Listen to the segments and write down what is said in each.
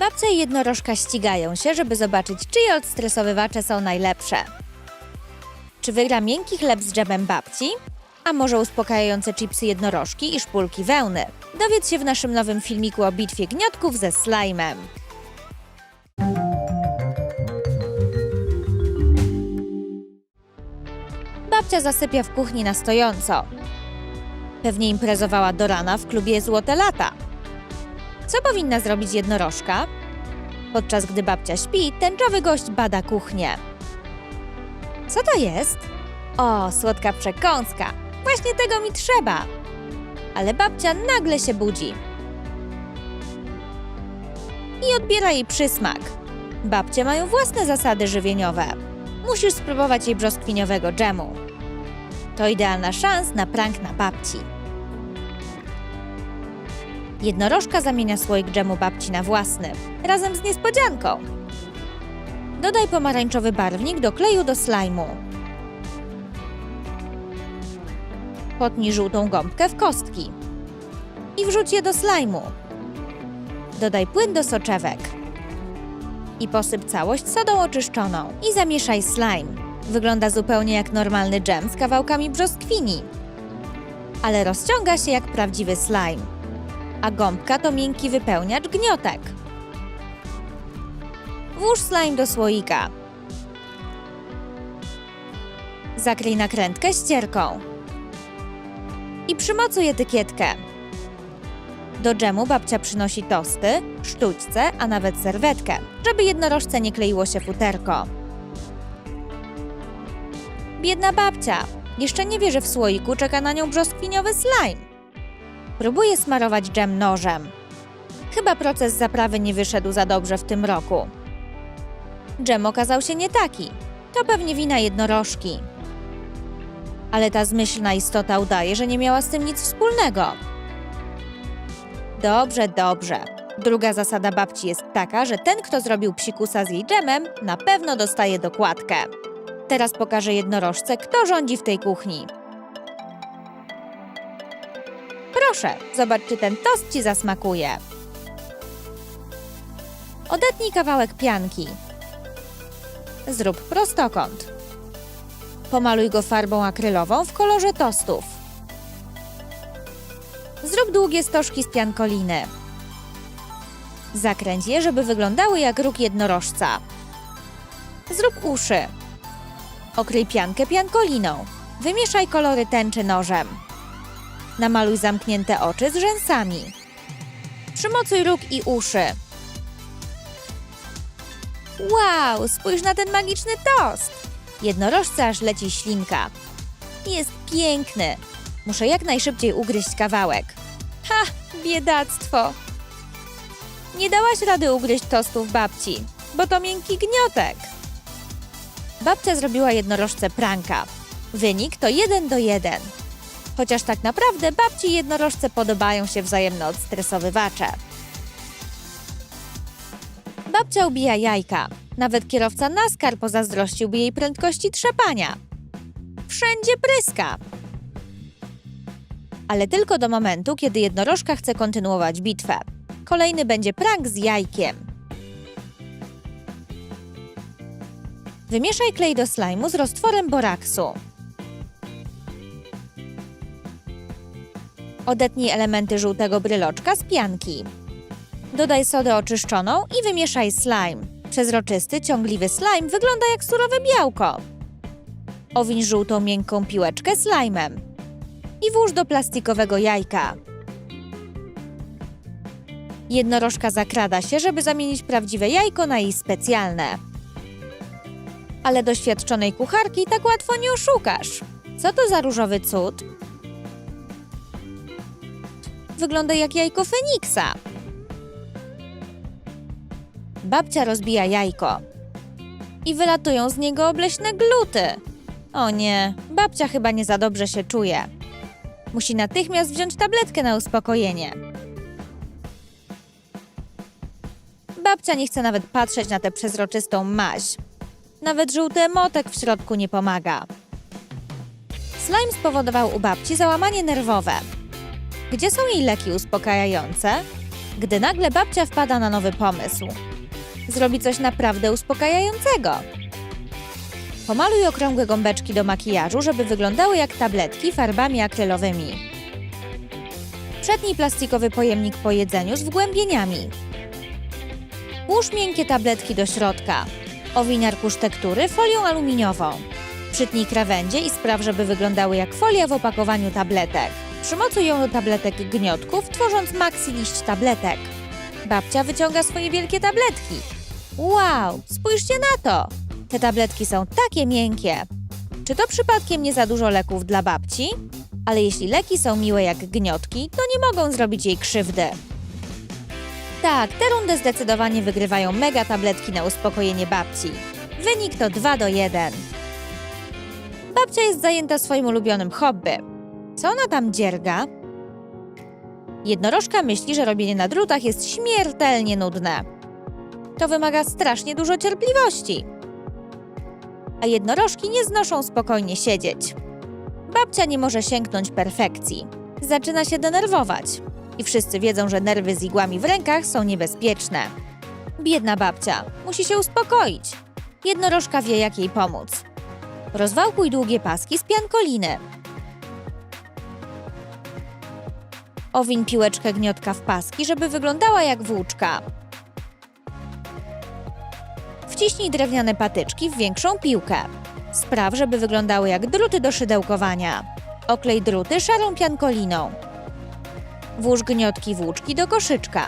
Babcia i jednorożka ścigają się, żeby zobaczyć, czyje odstresowywacze są najlepsze. Czy wygra miękki chleb z dżemem babci? A może uspokajające chipsy jednorożki i szpulki wełny? Dowiedz się w naszym nowym filmiku o bitwie gniotków ze slajmem. Babcia zasypia w kuchni na stojąco. Pewnie imprezowała do rana w klubie Złote Lata. Co powinna zrobić jednorożka? Podczas gdy babcia śpi, tęczowy gość bada kuchnię. Co to jest? O, słodka przekąska. Właśnie tego mi trzeba. Ale babcia nagle się budzi. I odbiera jej przysmak. Babcie mają własne zasady żywieniowe. Musisz spróbować jej brzoskwiniowego dżemu. To idealna szans na prank na babci. Jednorożka zamienia słoik dżemu babci na własny, razem z niespodzianką. Dodaj pomarańczowy barwnik do kleju do slajmu. Potnij żółtą gąbkę w kostki i wrzuć je do slajmu. Dodaj płyn do soczewek i posyp całość sodą oczyszczoną i zamieszaj slime. Wygląda zupełnie jak normalny dżem z kawałkami brzoskwini, ale rozciąga się jak prawdziwy slime a gąbka to miękki wypełniacz gniotek. Włóż slime do słoika. Zakryj nakrętkę ścierką. I przymocuj etykietkę. Do dżemu babcia przynosi tosty, sztućce, a nawet serwetkę, żeby jednorożce nie kleiło się futerko. Biedna babcia. Jeszcze nie wie, że w słoiku czeka na nią brzoskwiniowy slime. Próbuje smarować dżem nożem. Chyba proces zaprawy nie wyszedł za dobrze w tym roku. Dżem okazał się nie taki. To pewnie wina jednorożki. Ale ta zmyślna istota udaje, że nie miała z tym nic wspólnego. Dobrze, dobrze. Druga zasada babci jest taka, że ten, kto zrobił psikusa z jej dżemem, na pewno dostaje dokładkę. Teraz pokażę jednorożce, kto rządzi w tej kuchni. Proszę, zobacz, czy ten tost ci zasmakuje. Odetnij kawałek pianki. Zrób prostokąt. Pomaluj go farbą akrylową w kolorze tostów. Zrób długie stożki z piankoliny. Zakręć je, żeby wyglądały jak róg jednorożca. Zrób uszy. Okryj piankę piankoliną. Wymieszaj kolory tęczy nożem. Namaluj zamknięte oczy z rzęsami. Przymocuj róg i uszy. Wow, spójrz na ten magiczny tost! Jednorożca aż leci ślinka. Jest piękny. Muszę jak najszybciej ugryźć kawałek. Ha, biedactwo! Nie dałaś rady ugryźć tostów babci, bo to miękki gniotek. Babcia zrobiła jednorożce pranka. Wynik to jeden do jeden chociaż tak naprawdę babci jednorożce podobają się wzajemne odstresowywacze. Babcia ubija jajka. Nawet kierowca NASCAR pozazdrościłby jej prędkości trzepania. Wszędzie pryska. Ale tylko do momentu, kiedy jednorożka chce kontynuować bitwę. Kolejny będzie prank z jajkiem. Wymieszaj klej do slajmu z roztworem boraksu. Odetnij elementy żółtego bryloczka z pianki. Dodaj sodę oczyszczoną i wymieszaj slime. Przezroczysty, ciągliwy slime wygląda jak surowe białko. Owiń żółtą miękką piłeczkę slime'em i włóż do plastikowego jajka. Jednorożka zakrada się, żeby zamienić prawdziwe jajko na jej specjalne. Ale doświadczonej kucharki tak łatwo nie oszukasz. Co to za różowy cud? Wygląda jak jajko Feniksa. Babcia rozbija jajko. I wylatują z niego obleśne gluty. O nie, babcia chyba nie za dobrze się czuje. Musi natychmiast wziąć tabletkę na uspokojenie. Babcia nie chce nawet patrzeć na tę przezroczystą maź. Nawet żółty emotek w środku nie pomaga. Slime spowodował u babci załamanie nerwowe. Gdzie są jej leki uspokajające? Gdy nagle babcia wpada na nowy pomysł. Zrobi coś naprawdę uspokajającego. Pomaluj okrągłe gąbeczki do makijażu, żeby wyglądały jak tabletki farbami akrylowymi. Przetnij plastikowy pojemnik po jedzeniu z wgłębieniami. Włóż miękkie tabletki do środka. Owiń arkusz tektury folią aluminiową. Przytnij krawędzie i spraw, żeby wyglądały jak folia w opakowaniu tabletek. Przymocuj ją do tabletek gniotków, tworząc maxi liść tabletek. Babcia wyciąga swoje wielkie tabletki. Wow, spójrzcie na to! Te tabletki są takie miękkie. Czy to przypadkiem nie za dużo leków dla babci? Ale jeśli leki są miłe jak gniotki, to nie mogą zrobić jej krzywdy. Tak, tę rundę zdecydowanie wygrywają mega tabletki na uspokojenie babci. Wynik to 2 do 1. Babcia jest zajęta swoim ulubionym hobby. Co ona tam dzierga? Jednorożka myśli, że robienie na drutach jest śmiertelnie nudne. To wymaga strasznie dużo cierpliwości. A jednorożki nie znoszą spokojnie siedzieć. Babcia nie może sięgnąć perfekcji. Zaczyna się denerwować. I wszyscy wiedzą, że nerwy z igłami w rękach są niebezpieczne. Biedna babcia musi się uspokoić. Jednorożka wie, jak jej pomóc. Rozwałkuj długie paski z piankoliny. Owiń piłeczkę gniotka w paski, żeby wyglądała jak włóczka. Wciśnij drewniane patyczki w większą piłkę. Spraw, żeby wyglądały jak druty do szydełkowania. Oklej druty szarą piankoliną. Włóż gniotki włóczki do koszyczka.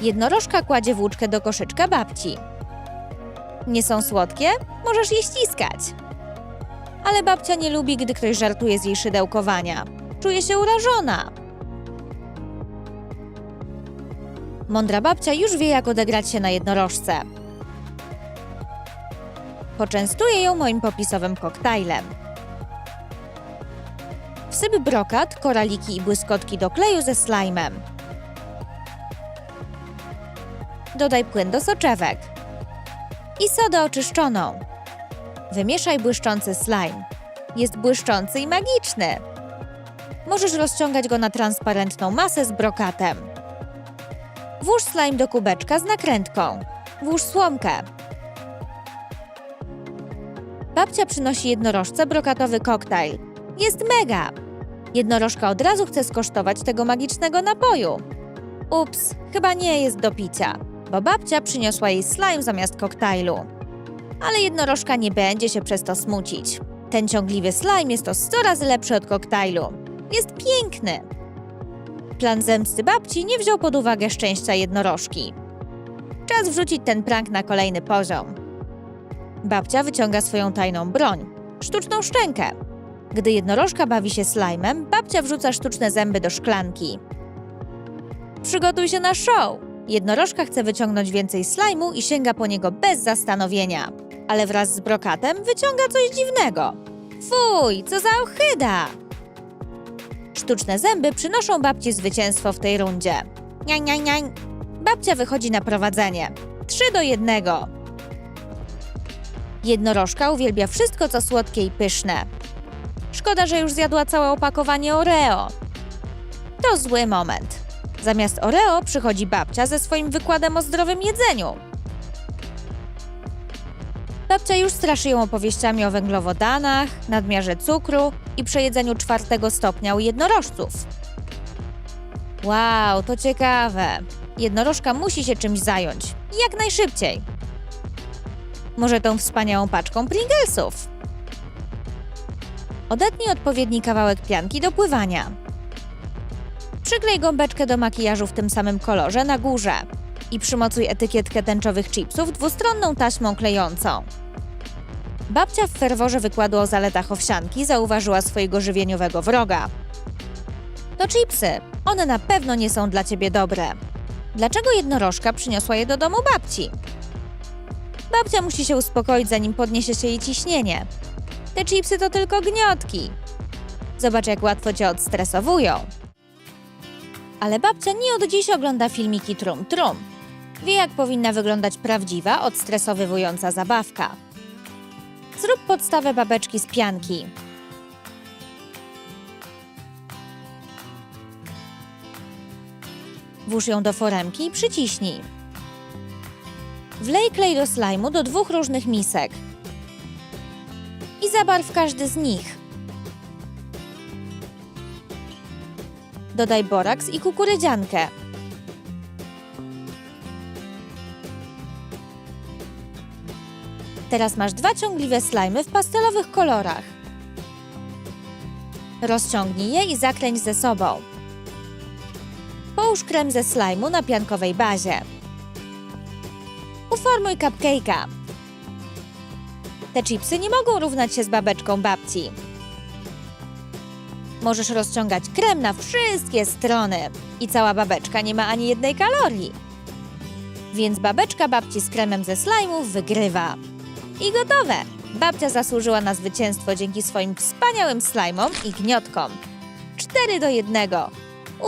Jednorożka kładzie włóczkę do koszyczka babci. Nie są słodkie? Możesz je ściskać. Ale babcia nie lubi, gdy ktoś żartuje z jej szydełkowania. Czuje się urażona. Mądra babcia już wie, jak odegrać się na jednorożce. Poczęstuję ją moim popisowym koktajlem. Wsyp brokat, koraliki i błyskotki do kleju ze slajmem. Dodaj płyn do soczewek i sodę oczyszczoną. Wymieszaj błyszczący slime. Jest błyszczący i magiczny. Możesz rozciągać go na transparentną masę z brokatem. Włóż slime do kubeczka z nakrętką. Włóż słomkę. Babcia przynosi jednorożce brokatowy koktajl. Jest mega! Jednorożka od razu chce skosztować tego magicznego napoju. Ups, chyba nie jest do picia, bo babcia przyniosła jej slime zamiast koktajlu. Ale jednorożka nie będzie się przez to smucić. Ten ciągliwy slime jest o 100 razy lepszy od koktajlu. Jest piękny. Plan zemsty babci nie wziął pod uwagę szczęścia jednorożki. Czas wrzucić ten prank na kolejny poziom. Babcia wyciąga swoją tajną broń sztuczną szczękę. Gdy jednorożka bawi się slajmem, babcia wrzuca sztuczne zęby do szklanki. Przygotuj się na show! Jednorożka chce wyciągnąć więcej slajmu i sięga po niego bez zastanowienia. Ale wraz z brokatem wyciąga coś dziwnego. Fuj, co za ochyda! Sztuczne zęby przynoszą babci zwycięstwo w tej rundzie. Niań, niań, niań. Babcia wychodzi na prowadzenie. 3 do 1. Jednorożka uwielbia wszystko, co słodkie i pyszne. Szkoda, że już zjadła całe opakowanie Oreo. To zły moment. Zamiast Oreo przychodzi babcia ze swoim wykładem o zdrowym jedzeniu. Babcia już straszy ją opowieściami o węglowodanach, nadmiarze cukru i przejedzeniu czwartego stopnia u jednorożców. Wow, to ciekawe. Jednorożka musi się czymś zająć. Jak najszybciej. Może tą wspaniałą paczką Pringlesów. Odetnij odpowiedni kawałek pianki do pływania. Przyklej gąbeczkę do makijażu w tym samym kolorze na górze i przymocuj etykietkę tęczowych chipsów dwustronną taśmą klejącą. Babcia w ferworze wykładu o zaletach owsianki zauważyła swojego żywieniowego wroga. To chipsy. One na pewno nie są dla ciebie dobre. Dlaczego jednorożka przyniosła je do domu babci? Babcia musi się uspokoić, zanim podniesie się jej ciśnienie. Te chipsy to tylko gniotki. Zobacz, jak łatwo cię odstresowują. Ale babcia nie od dziś ogląda filmiki Trum Trum. Wie, jak powinna wyglądać prawdziwa, odstresowywująca zabawka. Zrób podstawę babeczki z pianki. Włóż ją do foremki i przyciśnij. Wlej klej do slajmu do dwóch różnych misek i zabarw każdy z nich. Dodaj boraks i kukurydziankę. Teraz masz dwa ciągliwe slajmy w pastelowych kolorach. Rozciągnij je i zakręć ze sobą. Połóż krem ze slajmu na piankowej bazie. Uformuj cupcake'a. Te chipsy nie mogą równać się z babeczką babci. Możesz rozciągać krem na wszystkie strony i cała babeczka nie ma ani jednej kalorii. Więc babeczka babci z kremem ze slajmów wygrywa. I gotowe! Babcia zasłużyła na zwycięstwo dzięki swoim wspaniałym slajmom i gniotkom. 4 do 1.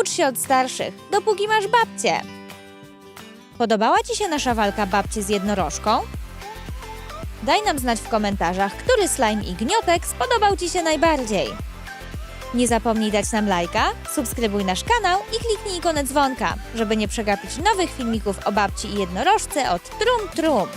Ucz się od starszych, dopóki masz babcię. Podobała Ci się nasza walka babci z jednorożką? Daj nam znać w komentarzach, który slime i gniotek spodobał Ci się najbardziej. Nie zapomnij dać nam lajka, subskrybuj nasz kanał i kliknij ikonę dzwonka, żeby nie przegapić nowych filmików o babci i jednorożce od Trum Trum.